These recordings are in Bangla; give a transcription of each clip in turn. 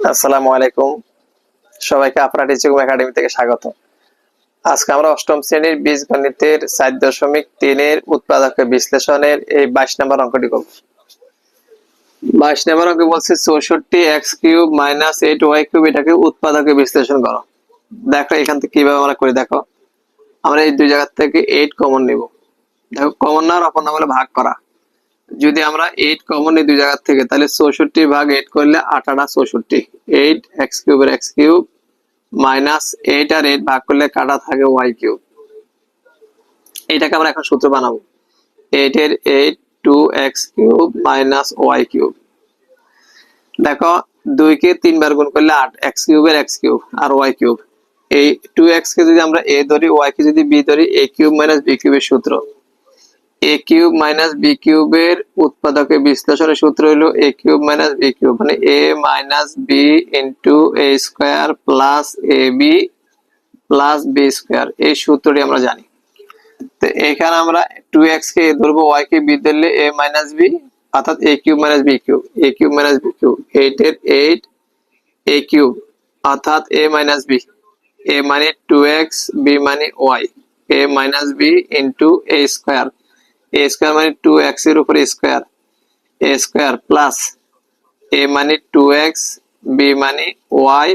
আসসালামু আলাইকুম। সবাইকে আপনার টিচিং একাডেমি থেকে স্বাগত। আজকে আমরা অষ্টম শ্রেণির উৎপাদক বিশ্লেষণের এই বাইশ নম্বর অঙ্কটি করব। বাইশ নম্বর অঙ্ক বলছে চৌষট্টি x cube minus eight y cube এটাকে উৎপাদকে বিশ্লেষণ করো। দেখো, এখান থেকে কীভাবে আমরা করি, দেখো। আমরা এই দুই জায়গা থেকে এইট কমন নিব। দেখো কমন না অপর নাম হলে ভাগ করা। যদি আমরা এইট কমন নিই দুই জায়গা থেকে, তাহলে চৌষট্টি ভাগ এইট করলে আটানা চৌষট্টি। এইট এক্স কিউবের এক্স কিউব মাইনাস এইট আর এইট ভাগ করলে কাটা থাকে ওয়াই কিউব এটাকে আমরা এখন সূত্র বানাবো। এইট এর eight two x cube minus y cube দেখো, দুই কে তিনবার গুণ করলে আট এক্স কিউবের এক্স কিউব আর ওয়াই কিউব এই টু এক্স কে যদি আমরা এ ধরি ওয়াই কে যদি বি ধরি এ কিউব মাইনাস বি কিউবের সূত্র। এ কিউব মাইনাস বি কিউবের উৎপাদকের বিশ্লেষণের সূত্র হলো a cube minus b cube মানে a minus b into a square plus a b plus b square এই সূত্রটি আমরা জানি। তো এখানে আমরা টু এক্স কে ধরবো ওয়াই কে বি ধরলে এ মাইনাস বি অর্থাৎ a cube minus b cube a cube minus b cube eight এর এইট এ কিউব অর্থাৎ এ মাইনাস বি এ মানে টু এক্স বি মানে y a minus b into a square a square মানে টু এক্সের উপরে square a square plus a মানে টু এক্স বি মানে ওয়াই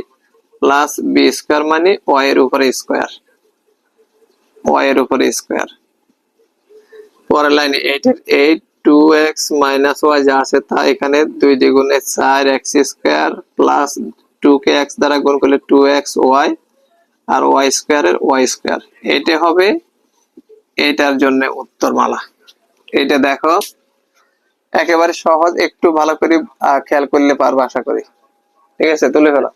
প্লাস বি স্কোয়ার মানে ওয়াই এর উপরে স্কোয়ার ওয়াই এর উপরে স্কোয়ার পরের লাইনে eight eight two x minus y যা আছে তা এখানে দুই দ্বিগুণে চার এক্স স্কোয়ার প্লাস টু কে এক্স দ্বারা গুণ করলে টু এক্স ওয়াই আর ওয়াই স্কোয়ারের ওয়াই স্কোয়ার এটা হবে এটার জন্য উত্তরমালা। এটা দেখো। একেবারে সহজ, একটু ভালো করে খেয়াল করলে পারব, আশা করি। ঠিক আছে? তুলে ফেলো।